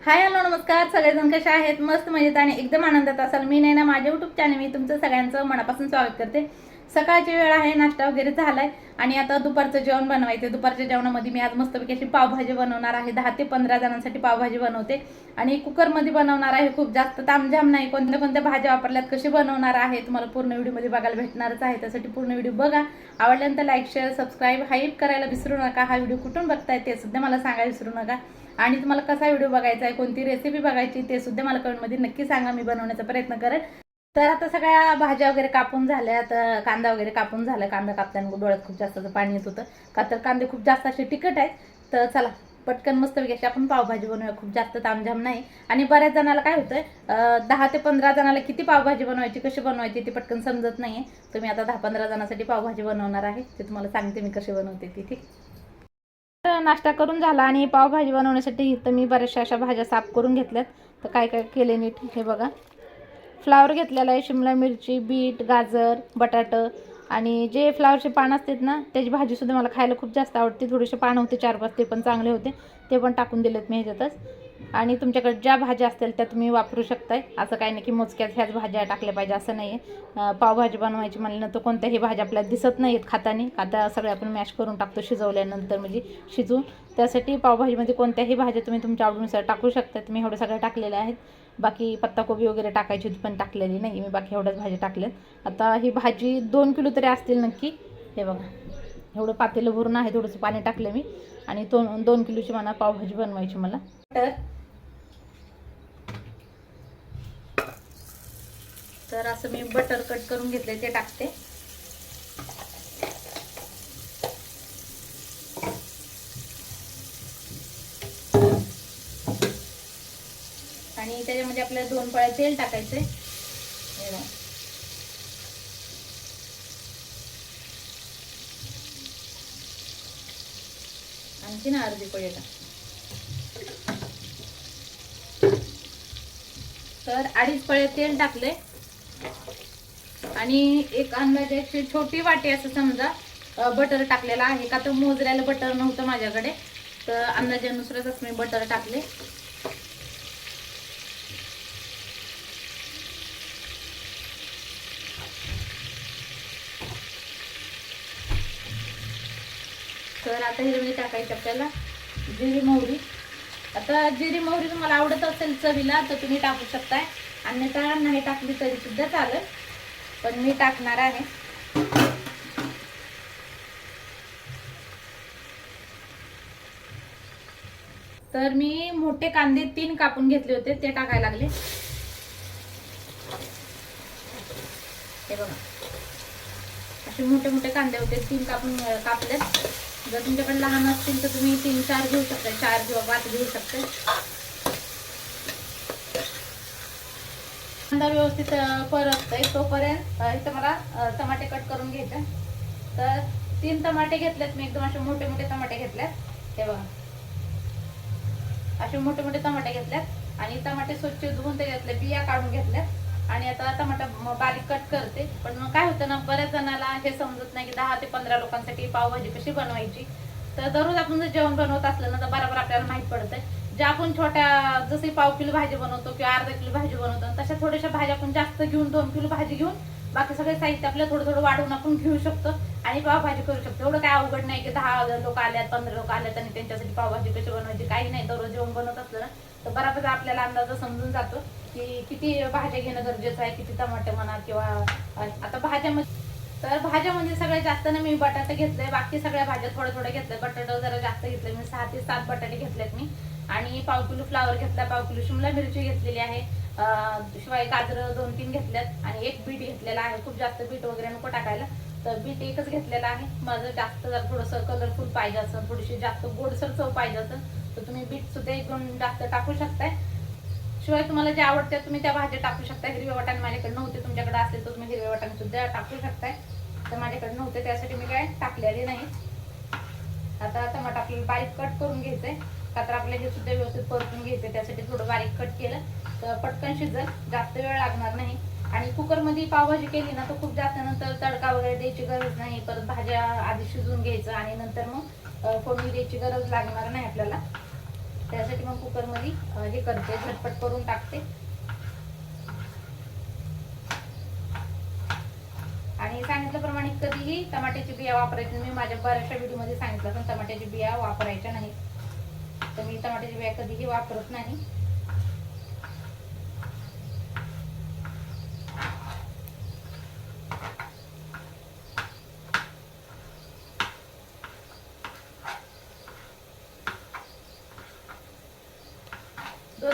Hi hello नमस्कार. सगळेजण कसे आहेत? मस्त मजेत आणि एकदम आनंदात असाल. मी नाही ना माझ्या युट्यूब चॅनल मी तुमचं सगळ्यांचं मनापासून स्वागत करते. सकाळची वेळ आहे नाश्ता वगैरे झालाय. आणि आता दुपारचं जेवण बनवायचं दुपारच्या जेवणामध्ये मी आज मस्तपैकी अशी पावभाजी बनवणार आहे. दहा ते पंधरा जणांसाठी पावभाजी बनवते. आणि कुकरमध्ये बनवणार आहे खूप जास्त तामझाम नाही. कोणत्या कोणत्या भाज्या वापरल्यात कशी बनवणार आहे तुम्हाला पूर्ण व्हिडिओमध्ये बघायला भेटणारच आहे. त्यासाठी पूर्ण व्हिडिओ बघा. आवडल्यानंतर लाईक शेअर सबस्क्राईब हाईप करायला विसरू नका. हा व्हिडिओ कुठून बघताय ते सुद्धा मला सांगायला विसरू नका. आणि तुम्हाला कसा व्हिडिओ बघायचा आहे कोणती रेसिपी बघायची ते सुद्धा मला कमेंटमध्ये नक्की सांगा. मी बनवण्याचा प्रयत्न करेन तर आता सगळ्या भाज्या वगैरे कापून झाल्या तर कांदा वगैरे कापून झाला. कांदा कापल्यानं डोळ्यात खूप जास्त पाणी येत होतं. का तर कांदे खूप जास्त असे तिखट आहेत. तर चला पटकन मस्त अशी आपण पावभाजी बनवूया. खूप जास्त तामझाम नाही. आणि बऱ्याच जणाला काय होतंय दहा ते पंधरा जणाला किती पावभाजी बनवायची कशी बनवायची ती पटकन समजत नाहीये. तुम्ही आता दहा पंधरा जणांसाठी पावभाजी बनवणार आहे. ते तुम्हाला सांगते मी कशी बनवते ती ठीक? तर नाश्ता करून झाला आणि पावभाजी बनवण्यासाठी तर मी बऱ्याचशा अशा भाज्या साफ करून घेतल्यात. तर काय काय केले नीट हे बघा. फ्लावर घेतलेला आहे शिमला मिरची बीट गाजर बटाटं. आणि जे फ्लावरचे पान असतात ना त्याची भाजीसुद्धा मला खायला खूप जास्त आवडते. थोडेसे पान होते चार पाच ते पण चांगले होते. ते पण टाकून दिलेत मी ह्याच्यातच. आणि तुमच्याकडे ज्या भाज्या असतील त्या तुम्ही वापरू शकताय. असं काही नाही की मोजक्याच ह्याच भाज्या टाकल्या पाहिजे असं नाही आहे पावभाजी बनवायची म्हणल्यानंतर कोणत्याही भाज्या आपल्याला दिसत नाही आहेत खातानी. आता सगळ्या आपण मॅश करून टाकतो शिजवल्यानंतर म्हणजे शिजून. त्यासाठी पावभाजीमध्ये कोणत्याही भाज्या तुम्ही तुमच्या आवडीनुसार टाकू शकता. मी एवढ्या सगळ्या टाकलेल्या आहेत. बाकी पत्ताकोबी वगैरे टाकायची होती पण टाकलेली नाही. मी बाकी एवढ्याच भाज्या टाकल्यात. आता ही भाजी दोन किलो तरी असतील नक्की. हे बघा. एवढं पातेलं भरून आहे थोडंसं पाणी टाकलं मी. आणि दोन दोन किलोची मला पावभाजी बनवायची मला. तर तर असं मी बटर कट करून घेतले ते टाकते आणि त्याच्यामध्ये आपल्याला दोन पळ्या तेल टाकायचे आणखी ना अर्धी पळी टाक तर अडीच पळे तेल टाकले आणि एक अंदाजे अशी छोटी वाटी असं समजा बटर टाकलेला आहे का? तर मोजऱ्याला बटर नव्हतं माझ्याकडे. तर अंदाजानुसारच मी बटर टाकले तर आता हिरवी टाकायची आपल्याला. जिरी मोहरी. आता जिरी मोहरी तुम्हाला आवडत असेल चवीला तर तुम्ही टाकू शकताय. अन्यथा नाही टाकली तरी सुद्धा चालेल. पण मी टाकणार आहे. तर मी मोठे कांदे तीन कापून घेतले होते ते टाकायला लागले. हे बघा. असे मोठे मोठे कांदे होते तीन कापून अं, कापलेत. जर तुमच्याकडे लहान असतील तर तुम्ही तीन चार घेऊ शकता. चार किंवा पाच घेऊ शकता. कांदा व्यवस्थित अं, परततोय तोपर्यंत इथं मला टमाटे कट करून घ्यायचे. तर तीन टमाटे घेतलेत मी. एकदम असे मोठे मोठे टमाटे घेतलेत. हे बघा. असे मोठे मोठे टमाटे घेतल्यात आणि टमाटे स्वच्छ धुवून त्याच्यातले बिया काढून घेतल्यात आणि आता टमाटा म- बारीक कट करते. पण मग काय होतं ना बऱ्याच जणाला हे समजत नाही की दहा ते पंधरा लोकांसाठी पावभाजी कशी बनवायची. तर दररोज आपण जर जेवण बनवत असलं ना तर बरोबर आपल्याला माहीत आहे जे आपण छोट्या जसे पाव किलो भाजी बनवतो किंवा अर्धा किलो भाजी बनवतो तशा थोड्याशा भाज्या आपण जास्त घेऊन दोन किलो भाजी घेऊन बाकी सगळे साहित्य आपलं थोडं थोडं वाढवून आपण घेऊ शकतो आणि पावभाजी करू शकतो. एवढं काय अवघड नाही की दहा लोक आल्यात पंधरा लोक आल्यात आणि त्यांच्यासाठी पावभाजी कशी बनवायची काही नाही. दररोज जेवण बनवत असलं ना तर बराबर आपल्याला अंदाज समजून जातो. की किती भाज्या घेणं गरजेचं आहे किती टमाटे म्हणा किंवा आता भाज्यामध्ये म्हणजे, तर भाज्यामध्ये म्हणजे सगळ्यात जास्त ना मी बटाटे घेतले बाकी सगळ्या भाज्या थोडं थोडं घेतलं बटाटा जरा जास्त घेतले मी सहा ते सात बटाटे घेतलेत मी. आणि पाव किलो फ्लावर घेतला पाव किलो शिमला मिरची घेतलेली आहे. शिवाय गाजरं दोन तीन घेतल्यात. आणि एक बीट घेतलेला आहे. खूप जास्त बीट वगैरे नको टाकायला. तर बीट एकच घेतलेला आहे. माझं जास्त जर थोडंसं कलरफुल पाहिजे असं थोडीशी जास्त गोडसर चव पाहिजे असेल तर तुम्ही बीट सुद्धा एक दोन जास्त टाकू शकताय. शिवाय तुम्हाला जे आवडते तुम्ही त्या भाज्या टाकू शकता. हिरवे वाटाणे माझ्याकडे नव्हते. तुमच्याकडे असले तर तुम्ही हिरवे वाटाणे सुद्धा टाकू शकताय. तर माझ्याकडे नव्हते त्यासाठी मी काय टाकलेले नाही. आता टमाटर आपल्याला बारीक कट करून घ्यायचंय. का तर आपल्याला हे सुद्धा व्यवस्थित परतून घ्यायचंय. त्यासाठी थोडं बारीक कट केलं. तर पटकन शिजल. जास्त वेळ लागणार नाही. आणि कुकरमध्ये पावभाजी केली ना तर खूप जास्त नंतर तडका वगैरे द्यायची गरज नाही. परत भाज्या आधी शिजवून घ्यायचं आणि नंतर मग फोडणी द्यायची गरज लागणार नाही आपल्याला. त्यासाठी मग कुकरमध्ये हे करते झटपट करून टाकते. आणि सांगितल्याप्रमाणे कधीही टमाट्याची बिया वापरायची मी माझ्या बऱ्याचशा व्हिडिओमध्ये सांगितलं पण टमाट्याची बिया वापरायच्या नाही तर मी टमाट्याची बिया कधीही वापरत नाही.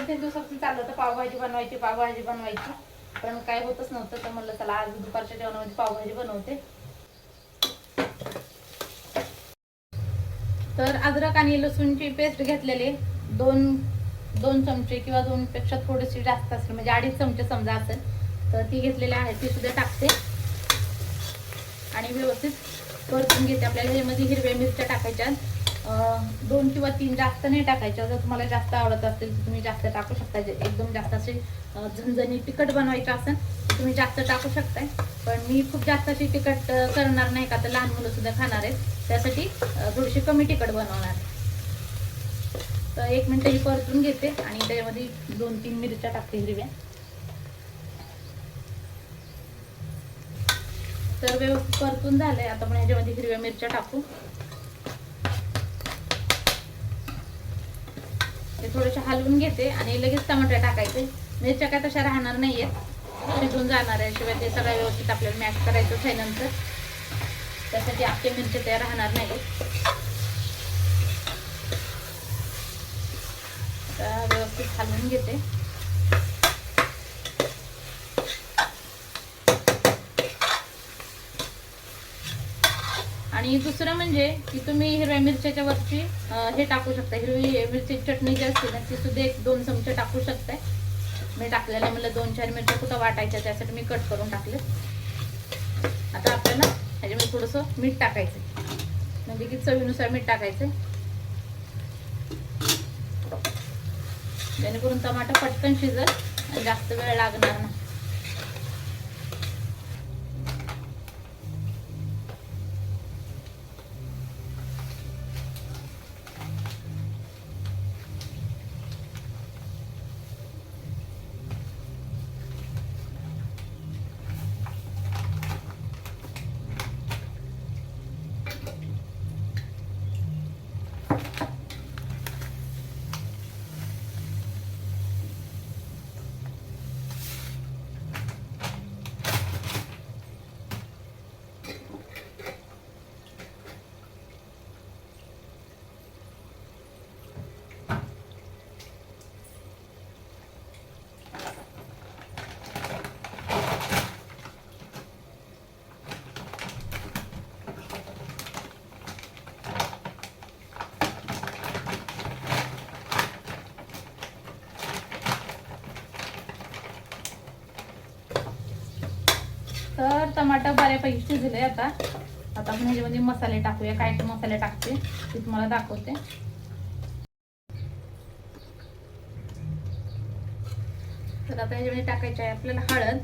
दोन तीन दिवसापासून चाललं होतं पावभाजी बनवायची पावभाजी बनवायची. पण काय होतच नव्हतं तर म्हणलं चला आज दुपारच्या जेवणामध्ये पावभाजी बनवते. तर अद्रक आणि लसूणची पेस्ट घेतलेली दोन दोन चमचे किंवा दोन पेक्षा थोडीशी जास्त असेल म्हणजे अडीच चमचे समजा असेल तर ती घेतलेली आहे ती सुद्धा टाकते. आणि व्यवस्थित परतून घेते आपल्याला ह्यामध्ये हिरव्या मिरच्या टाकायच्या दोन किंवा तीन जास्त नाही टाकायच्या जर तुम्हाला जास्त आवडत असेल तर तुम्ही जास्त टाकू शकता. एकदम जास्त असे झणझणी तिखट बनवायचं असेल तर तुम्ही जास्त टाकू शकताय. पण मी खूप जास्त अशी तिखट करणार नाही का? तर लहान मुलं सुद्धा खाणार आहेत. त्यासाठी थोडीशी कमी तिखट बनवणार तर एक मिनिट ही परतून घेते आणि त्याच्यामध्ये दोन तीन मिरच्या टाकते हिरव्या. तर व्यवस्थित परतून झालंय. आता आपण ह्याच्यामध्ये हिरव्या मिरच्या टाकू. थोडेसे हलवून घेते आणि लगेच टमाटर टाकायचे. म्हणजे मिरच्या काय तशा राहणार नाही आहेत शिजून जाणार आहे शिवाय ते सगळं व्यवस्थित आपल्याला मॅश करायचंच आहे नंतर. त्यासाठी आपले मिरच्या तयार राहणार नाहीत आता व्यवस्थित हलवून घेते. आणि दुसरं म्हणजे की तुम्ही हिरव्या मिरच्याच्या वरची हे टाकू शकता. हिरवी मिरची चटणी जी असते ना ती सुद्धा एक दोन चमचे टाकू शकताय मी टाकलेल्या मला दोन चार मिरच्या कुठं वाटायच्या त्यासाठी मी कट करून टाकले. आता आपल्याला ह्याच्यामध्ये थोडंसं मीठ टाकायचं म्हणजे की चवीनुसार मीठ टाकायचं जेणेकरून टमाटर पटकन शिजल जास्त वेळ लागणार नाही. तर टमाटर बऱ्यापैकी शिजले आता. आता आपण ह्याच्यामध्ये मसाले टाकूया. काय काय मसाले टाकते ते तुम्हाला दाखवते. तर आता ह्याच्यामध्ये टाकायचे आहे आपल्याला हळद.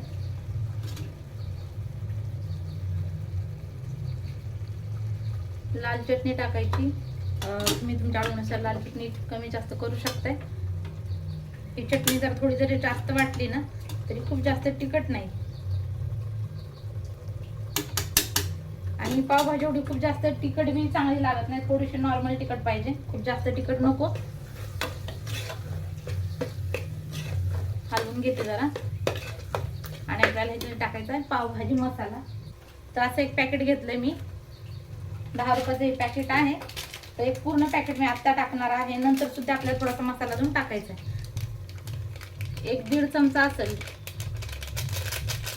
लाल चटणी टाकायची. तुम्ही तुमच्या आवडीनुसार लाल चटणी कमी जास्त करू शकताय. ही चटणी जर थोडी जरी जास्त वाटली ना तरी खूप जास्त तिखट नाही. आणि पावभाजी एवढी खूप जास्त तिखट बी चांगली लागत नाही. थोडीशी नॉर्मल तिखट पाहिजे. खूप जास्त तिखट नको. हलवून घेते जरा. आणि आपल्याला ह्याच्यात टाकायचा आहे पावभाजी मसाला. तर असं एक पॅकेट घेतलंय मी. दहा रुपयाचं हे पॅकेट आहे. तर एक पूर्ण पॅकेट मी आत्ता टाकणार आहे. नंतर सुद्धा आपल्याला थोडासा मसाला देऊन टाकायचा आहे. एक दीड चमचा असेल.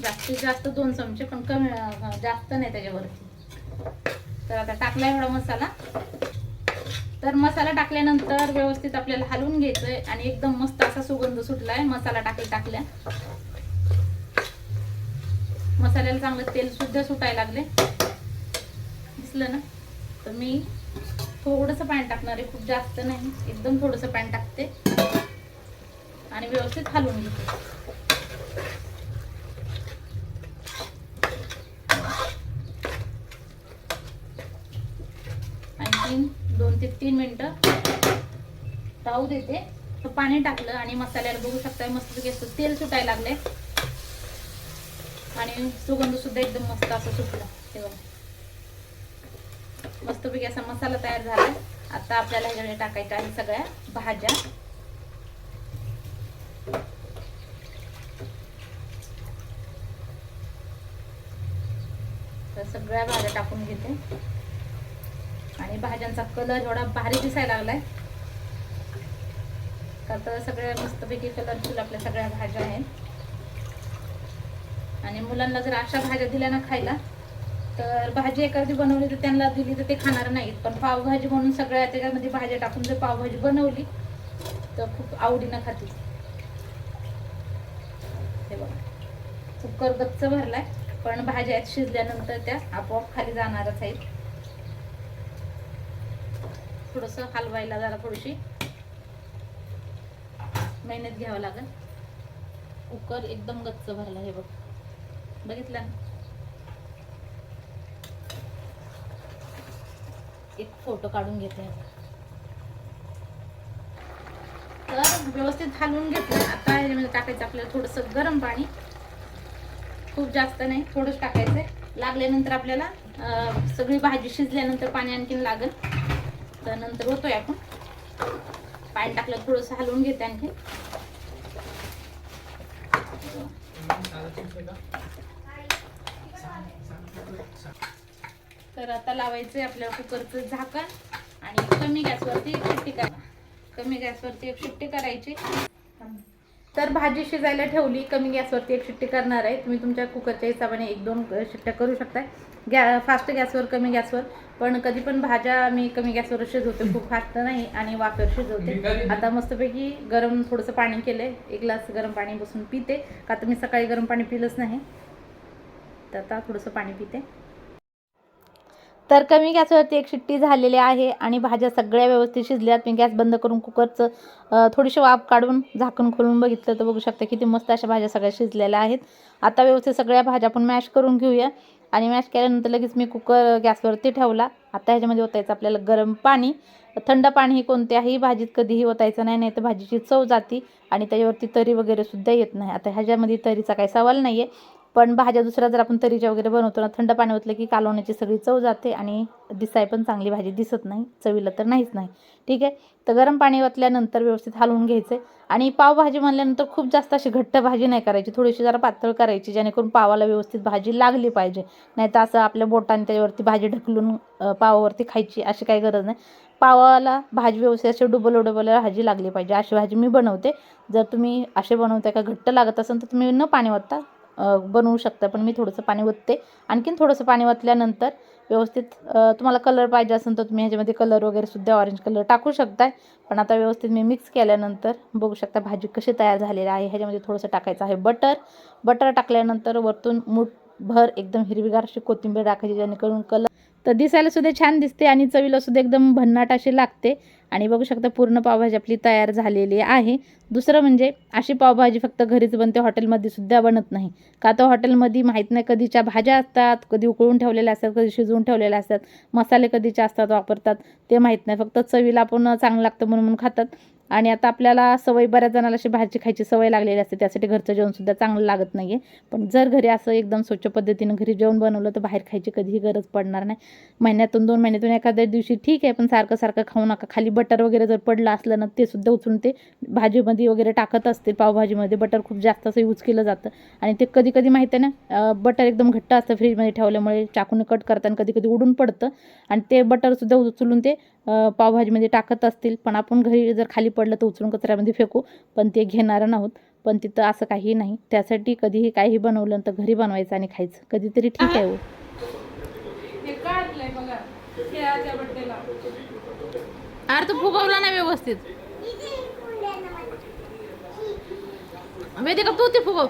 जास्तीत जास्त दोन चमचे पण कमी जास्त नाही त्याच्यावरती. तर आता टाकला एवढा मसाला. तर मसाला टाकल्यानंतर व्यवस्थित आपल्याला हलवून घ्यायचंय आणि एकदम मस्त असा सुगंध सुटलाय मसाला टाकल्या टाकल्या. मसाल्याला चांगलं तेल सुद्धा सुटायला लागले. दिसलं ना? तर मी थोडंसं पाणी टाकणार आहे खूप जास्त नाही एकदम थोडंसं पाणी टाकते. आणि व्यवस्थित हलवून घेते. राहू देते. पाणी टाकलं आणि मसाल्याला बघू शकता मस्तपैकी असं तेल सुटायला लागले आणि सुगंध सुद्धा एकदम मस्त असं सुटलं. तेव्हा मस्तपैकी असा मसाला तयार झाला आता आपल्याला ह्याच्यामध्ये टाकायच्या आहे सगळ्या भाज्या. तर सगळ्या भाज्या टाकून घेते. आणि भाज्यांचा कलर एवढा भारी दिसायला लागलाय. का तर सगळ्या मस्तपैकी कलरफुल आपल्या सगळ्या भाज्या आहेत. आणि मुलांना जर अशा भाज्या दिल्या ना खायला तर भाजी एखादी बनवली तर त्यांना दिली तर ते खाणार नाहीत. पण पावभाजी म्हणून सगळ्या त्याच्यामध्ये भाज्या टाकून जर पावभाजी बनवली तर खूप आवडीनं खातील. हे बघा. कुकर गच्च भरलाय पण भाज्या आहेत शिजल्यानंतर त्या आपोआप खाली जाणारच आहेत. थोडंसं हलवायला जरा थोडीशी मेहनत घ्यावं लागेल. कुकर एकदम गच्च भरला हे बघ. बघितलं? एक फोटो काढून घेते तर व्यवस्थित हलवून घेतलं. आता ह्याच्यामध्ये म्हणजे टाकायचं आपल्याला थोडंसं गरम पाणी. खूप जास्त नाही थोडंच टाकायचंय. लागल्यानंतर आपल्याला सगळी भाजी शिजल्यानंतर पाणी आणखीन लागेल. तर नंतर होतोय आपण. पाणी टाकलं थोडंसं हलवून घेते आणखी. तर आता लावायचंय आपल्या कुकरचं झाकण आणि कमी गॅसवरती एक शिट्टी करा. कमी गॅसवरती एक शिट्टी करायची. तर भाजी शिजायला ठेवली कमी गॅसवरती एक शिट्टी करणार आहे. तुम्ही तुमच्या कुकरच्या हिशोबाने एक दोन शिट्ट्या करू शकताय. गॅ फास्ट गॅसवर कमी गॅसवर. पण कधी पण भाज्या मी कमी गॅसवर शिजवते. खूप फास्ट नाही आणि वाफेवर शिजवते. आता मस्तपैकी गरम थोडंसं पाणी केलंय. एक ग्लास गरम पाणी बसून पिते. का तर मी सकाळी गरम पाणी पिलंच नाही. तर आता थोडंसं पाणी पिते. तर कमी गॅसवरती एक शिट्टी झालेली आहे आणि भाज्या सगळ्या व्यवस्थित शिजल्यात. मी गॅस बंद करून कुकरचं थोडीशी वाफ काढून झाकण खोलून बघितलं तर बघू शकता किती मस्त अशा भाज्या सगळ्या शिजलेल्या आहेत. आता व्यवस्थित सगळ्या भाज्या आपण मॅश करून घेऊया. आणि मॅश केल्यानंतर लगेच मी कुकर गॅसवरती ठेवला. आता ह्याच्यामध्ये ओतायचं आपल्याला गरम पाणी. थंड पाणी हे कोणत्याही भाजीत कधीही ओतायचं नाही नाही तर भाजीची चव जाती आणि त्याच्यावरती तरी वगैरे सुद्धा येत नाही. आता ह्याच्यामध्ये तरीचा काही सवाल नाही आहे पण भाज्या दुसऱ्या जर आपण तरीच्या वगैरे बनवतो ना थंड पाणी ओतलं की कालवण्याची सगळी चव जाते आणि दिसाय पण चांगली भाजी दिसत नाही चवीला तर नाहीच नाही. ठीक आहे? तर गरम पाणी ओतल्यानंतर व्यवस्थित हलवून घ्यायचे. आणि पावभाजी म्हणल्यानंतर खूप जास्त अशी घट्ट भाजी नाही करायची थोडीशी जरा पातळ करायची जेणेकरून पावाला व्यवस्थित भाजी लागली पाहिजे. नाही तर असं आपल्या बोटाने त्याच्यावरती भाजी ढकलून पावावरती खायची अशी काही गरज नाही. पावाला भाजी व्यवस्थित अशी डुबल डुबल भाजी लागली पाहिजे. अशी भाजी मी बनवते. जर तुम्ही असे बनवताय का घट्ट लागत असेल तर तुम्ही न पाणी ओतता बनवू शकता. पण मी थोडंसं पाणी ओतते. आणखीन थोडंसं पाणी ओतल्यानंतर व्यवस्थित तुम्हाला कलर पाहिजे असेल तर तुम्ही ह्याच्यामध्ये कलर वगैरे सुद्धा ऑरेंज कलर टाकू शकताय. पण आता व्यवस्थित मी मिक्स केल्यानंतर बघू शकता भाजी कशी तयार झालेली आहे. ह्याच्यामध्ये थोडंसं टाकायचं आहे बटर. बटर टाकल्यानंतर वरतून मुठभर एकदम हिरवीगार अशी कोथिंबीर टाकायची जेणेकरून कलर तर दिसायला सुद्धा छान दिसते आणि चवीला सुद्धा एकदम भन्नाट अशी लागते. आणि बघू शकता पूर्ण पावभाजी आपली तयार झालेली आहे. दुसरं म्हणजे अशी पावभाजी फक्त घरीच बनते हॉटेलमध्ये सुद्धा बनत नाही. का तर हॉटेलमध्ये माहीत नाही कधीच्या भाज्या असतात कधी उकळून ठेवलेल्या असतात कधी शिजवून ठेवलेल्या असतात. मसाले कधीच्या असतात वापरतात. ते माहीत नाही. फक्त चवीला आपण चांगलं लागतं म्हणून म्हणून खातात. आणि आता आपल्याला सवय बऱ्याच जणाला अशी भाजी खायची सवय लागलेली असते त्यासाठी घरचं जेवणसुद्धा चांगलं लागत नाही आहे पण जर घरी असं एकदम स्वच्छ पद्धतीनं घरी जेवण बनवलं तर बाहेर खायची कधीही गरज पडणार नाही. महिन्यातून दोन महिन्यातून एखाद्या दिवशी ठीक आहे पण सारखं सारखं खाऊ नका. खाली बटर वगैरे जर पडलं असलं ना ते सुद्धा उचलून ते भाजीमध्ये वगैरे टाकत असते पावभाजीमध्ये. बटर खूप जास्त असं यूज केलं जातं. आणि ते कधी कधी माहिती आहे ना बटर एकदम घट्ट असतं फ्रीजमध्ये ठेवल्यामुळे चाकून कट करताना कधी कधी उडून पडतं. आणि ते बटरसुद्धा उचलून ते पावभाजीमध्ये टाकत असतील पण आपण घरी जर खाली पडलं तर उचलून कचऱ्यामध्ये फेकू पण ते घेणार नाहोत पण तिथं असं काही नाही. त्यासाठी कधीही काही बनवलं तर घरी बनवायचं आणि खायचं. कधीतरी ठीक आहे हो. हे अरे तू फुगवला ना व्यवस्थित वेदिका तू ते फुगव.